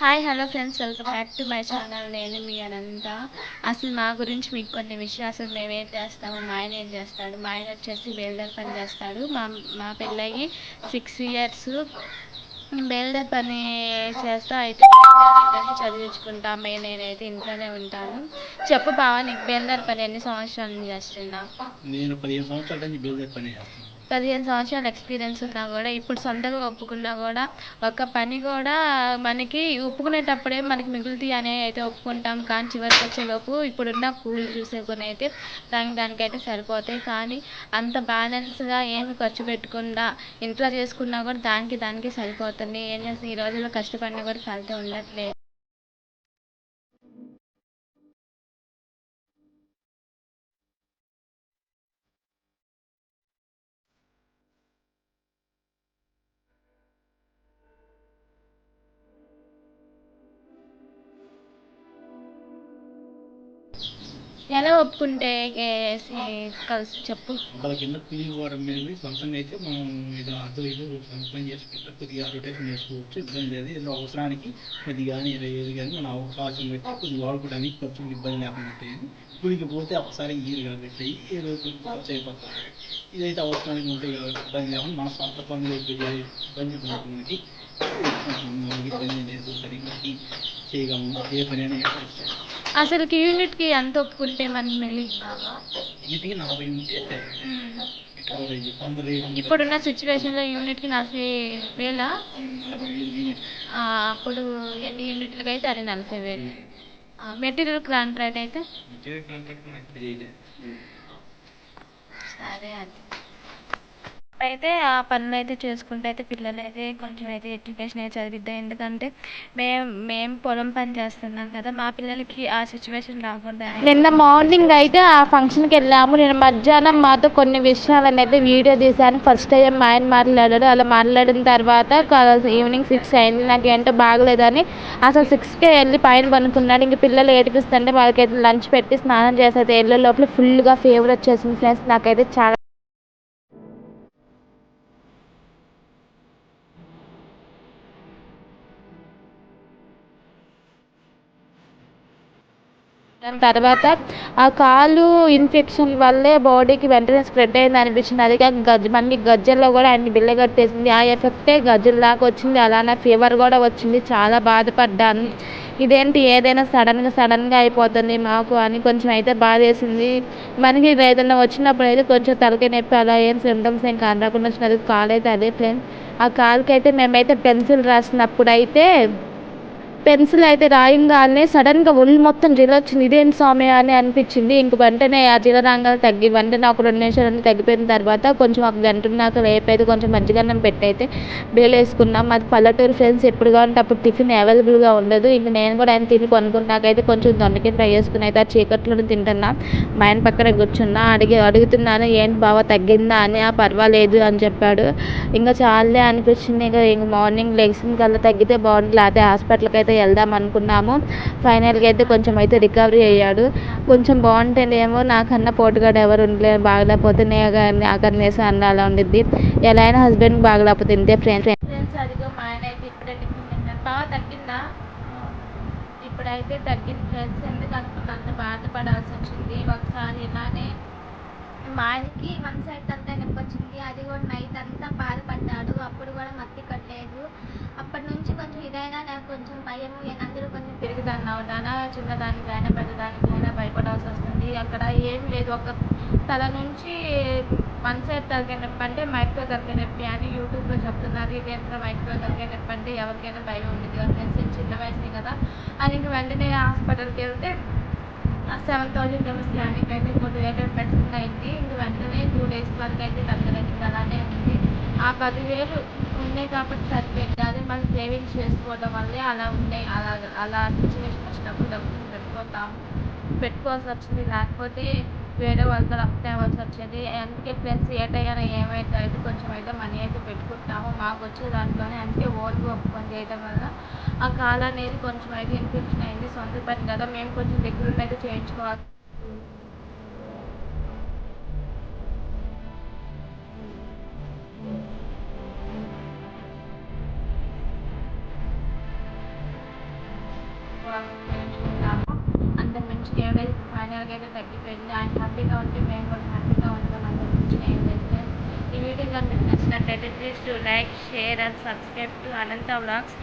Hi hello friends welcome back to my channel నేను మీ అనంత. అసలు మా గురించి మీకు కొన్ని విషయాలు అసలు మేము ఏం చేస్తాము. మా ఆయన ఏం చేస్తాడు? మా ఆయన వచ్చేసి బేల్దార్ పని చేస్తాడు. మా మా పెళ్ళయి సిక్స్ ఇయర్స్ బేల్దార్ పని చేస్తా అయితే చదివించుకుంటా మే నేనైతే ఇంట్లోనే ఉంటాను. చెప్పు బావా నీకు బేల్దార్ పని ఎన్ని సంవత్సరాల నుంచి చేస్తున్నా నేను పదిహేను సంవత్సరాల నుంచి బేల్దార్ పని చేస్తాను పదిహేను సంవత్సరాల ఎక్స్పీరియన్స్ ఉన్నా కూడా ఇప్పుడు సొంతంగా ఒప్పుకున్నా కూడా ఒక పని కూడా మనకి ఒప్పుకునేటప్పుడే మనకి మిగులుతాయి అని అయితే ఒప్పుకుంటాం. కానీ చివరికి వచ్చేలోపు ఇప్పుడున్న కూలి చూసేకొని అయితే దానికి దానికైతే సరిపోతాయి. కానీ అంత బ్యాలెన్స్గా ఏమి ఖర్చు పెట్టకుండా ఇంట్లో చేసుకున్నా కూడా దానికి దానికి సరిపోతుంది. ఏం చేస్తాం? ఈ రోజుల్లో కష్టపడినా కూడా ఫలితం ఉండట్లేదు. ఎలా ఒప్పుకుంటే కలిసి చెప్పు. వాళ్ళ కింద కూలి పోవడం మీద సొంతంగా అయితే మనం ఏదో అర్థం ఇది పని చేసుకుంటే కొద్దిగా రొటేషన్ చేసుకోవచ్చు ఇబ్బంది లేదు. ఏదో అవసరానికి అది కానీ ఏదో ఏది కానీ మనం అవకాశం పెట్టి కొద్దిగా వాడుకోవడానికి కొంచెం ఇబ్బంది లేకుండా ఉంటాయి కూలికి పోతే ఒకసారి ఈరు కాబట్టి ఈ రోజు ఖర్చు ఇదైతే అవసరానికి ఉంటాయి కాబట్టి ఇబ్బంది లేకుండా మన సొంత పనులు కొద్దిగా ఇబ్బంది పడుతుంది ఇబ్బంది లేదు. సరిగ్గా చేయగలము ఏ పని అయినా అసలుకి యూనిట్కి ఎంత ఒప్పుకుంటే వంద రేటు ఇప్పుడున్న సిచ్యువేషన్లో యూనిట్కి నలభై వేల? అప్పుడు ఎన్ని యూనిట్లకి అయితే అది నలభై వేలు. మెటీరియల్ కాంట్రాక్ట్ అయితే? సరే అది అయితే ఆ పనులు అయితే చేసుకుంటే అయితే పిల్లలు అయితే కొంచెం అయితే ఎడ్యుకేషన్ అయితే చదివిద్దాం. ఎందుకంటే మేము మేము పొలం పని చేస్తున్నాం కదా మా పిల్లలకి ఆ సిచ్యువేషన్ రాకూడదు నిన్న మార్నింగ్ అయితే ఆ ఫంక్షన్కి వెళ్ళాము. నేను మధ్యాహ్నం మాతో కొన్ని విషయాలను అయితే వీడియో తీశాను. ఫస్ట్ టైం మా ఆయన మాట్లాడాడు. అలా మాట్లాడిన తర్వాత ఈవినింగ్ సిక్స్ అయింది. నాకు ఏంటో బాగలేదని అసలు సిక్స్కే వెళ్ళి పైన పనుకున్నాడు ఇంక పిల్లలు ఏడిపిస్తుంటే వాళ్ళకైతే లంచ్ పెట్టి స్నానం చేసి అయితే వెళ్ళే లోపల ఫుల్గా ఫీవర్ వచ్చేసింది. ఫ్రెండ్స్ నాకైతే చాలా దాని తర్వాత ఆ కాలు ఇన్ఫెక్షన్ వల్లే బాడీకి వెంటనే స్ప్రెడ్ అయింది అనిపించింది. అది కాక గజ్జ మళ్ళీ గజ్జల్లో కూడా ఆయన బిల్ల కట్టేసింది. ఆ ఎఫెక్టే గజ్జల్లాగా వచ్చింది. అలానే ఫీవర్ కూడా వచ్చింది. చాలా బాధపడ్డాను. ఇదేంటి? ఏదైనా సడన్గా సడన్గా అయిపోతుంది మాకు అని కొంచెం అయితే బాధ వేసింది మనకి ఇది ఏదైనా వచ్చినప్పుడు అయితే కొంచెం తలకాయ నొప్పి అలా ఏం సిమ్టమ్స్ ఏం కనరాకుండా వచ్చినది కాలు అయితే అదే ఫ్రెండ్స్ ఆ కాలుకి అయితే మేమైతే పెన్సిల్ రాసినప్పుడు అయితే పెన్సిల్ అయితే రాయంగానే సడన్గా ఒళ్ళు మొత్తం జిల వచ్చింది. ఇదేంటి స్వామి అని అనిపించింది. ఇంక వెంటనే ఆ జిల రాగానే తగ్గి వెంటనే ఒక రెండు నిమిషాలు తగ్గిపోయిన తర్వాత కొంచెం ఒక గంట ఉన్నాక రేపైతే కొంచెం మజ్జిగన్నం పెట్టయితే అయితే బేలు అది పల్లెటూరు ఫ్రెండ్స్ ఎప్పుడు కావాలంటే అప్పుడు టిఫిన్ అవైలబుల్గా ఉండదు. ఇంక నేను కూడా ఆయన తిని కొనుక్కున్నాకైతే కొంచెం దొండకాయ ఫ్రై చేసుకుని అయితే ఆ చీకట్లోనే తింటున్నా. మా ఆయన పక్కన కూర్చున్నా అడిగి అడుగుతున్నాను ఏంటి బావ తగ్గిందా అని? ఆ పర్వాలేదు అని చెప్పాడు. ఇంకా చాలే అనిపించింది. ఇంకా ఇంక మార్నింగ్ లెగ్సిన కల్లా తగ్గితే బాగుంటుంది లేకపోతే హాస్పిటల్కి అయితే వెళ్దాం అనుకున్నాము. ఫైనల్గా అయితే కొంచెం అయితే రికవరీ అయ్యాడు. కొంచెం బాగుంటేనేమో నాకన్నా పోటుగాడు ఎవరు ఉండలేదు బాగలేకపోతే నేను నాకన్నేసి అన్న అలా ఉండిద్ది. ఎలా అయినా హస్బెండ్ బాగలేకపోతే ఇంతే ఫ్రెండ్స్ ఫ్రెండ్స్ అదిగో మా ఆయన అయితే ఇప్పుడే బాగా తగ్గిందా? ఇప్పుడైతే తగ్గింది ఫ్రెండ్స్ ఎందుకంటే అంత బాధపడాల్సి వచ్చింది. ఒకసారి ఇలానే మా ఆయనకి వన్ సైడ్ అంతా నొప్పి వచ్చింది. అది కూడా నైట్ అంతా బాధపడ్డాడు. అప్పుడు కూడా మత్తి కట్టలేదు. ఇదైనా నాకు కొంచెం భయం అందరూ కొంచెం తిరుగుతాను అవుతానా చిన్నదానికైనా పెద్దదానికైనా భయపడాల్సి వస్తుంది. అక్కడ ఏం లేదు. ఒక తల నుంచి వన్ సైడ్ తలకాయ నొప్పి అంటే మైక్రో తలకాయ నొప్పి అని యూట్యూబ్లో చెప్తున్నారు. ఇదేంటో మైక్రో తలకాయ నొప్పి అంటే ఎవరికైనా భయం ఉండేది. కదా చిన్న వయసునే కదా. అని ఇంక వెంటనే హాస్పిటల్కి వెళ్తే సెవెన్ థౌజండ్ స్కానింగ్ అయితే మూడు వేలు మెడిసిన్ అయింది ఇంక వెంటనే టూ డేస్ వరకు అయితే తగ్గలేదు అలానే ఉంది. ఆ పదివేలు ఉన్నాయి కాబట్టి సరిపోయింది. అదే మనం సేవింగ్స్ చేసుకోవడం వల్లే అలా ఉన్నాయి అలా అలా సిచ్యువేషన్ వచ్చినప్పుడు డబ్బులు పెట్టుకుంటాము పెట్టుకోవాల్సి వచ్చింది. లేకపోతే వేరే వాళ్ళతో అప్పు తేవాల్సి వచ్చేది. అందుకే ఫ్రెండ్స్ ఏటైనా ఏమైతే అయితే కొంచెం అయితే మనీ అయితే పెట్టుకుంటాము. మాకు వచ్చే దాంట్లోనే అందుకే ఓన్గా ఒప్పుకొని చేయడం వల్ల ఆ కాలు అనేది కొంచెం అయితే ఇన్ఫెక్షన్ అయింది. సొంత పని కదా. మేము కొంచెం దగ్గరుండి అయితే చేయించుకోవాలి. పెంచుకున్నాము అంత మించి ఏదైతే ఫైనల్గా అయితే తగ్గిపోయింది. ఆయన హ్యాపీగా ఉంటే మేము కూడా హ్యాపీగా ఉంటాం అంత మించి ఏంటంటే ఈ వీడియో కనుక నచ్చినట్లయితే please to like share and subscribe to Anantha vlogs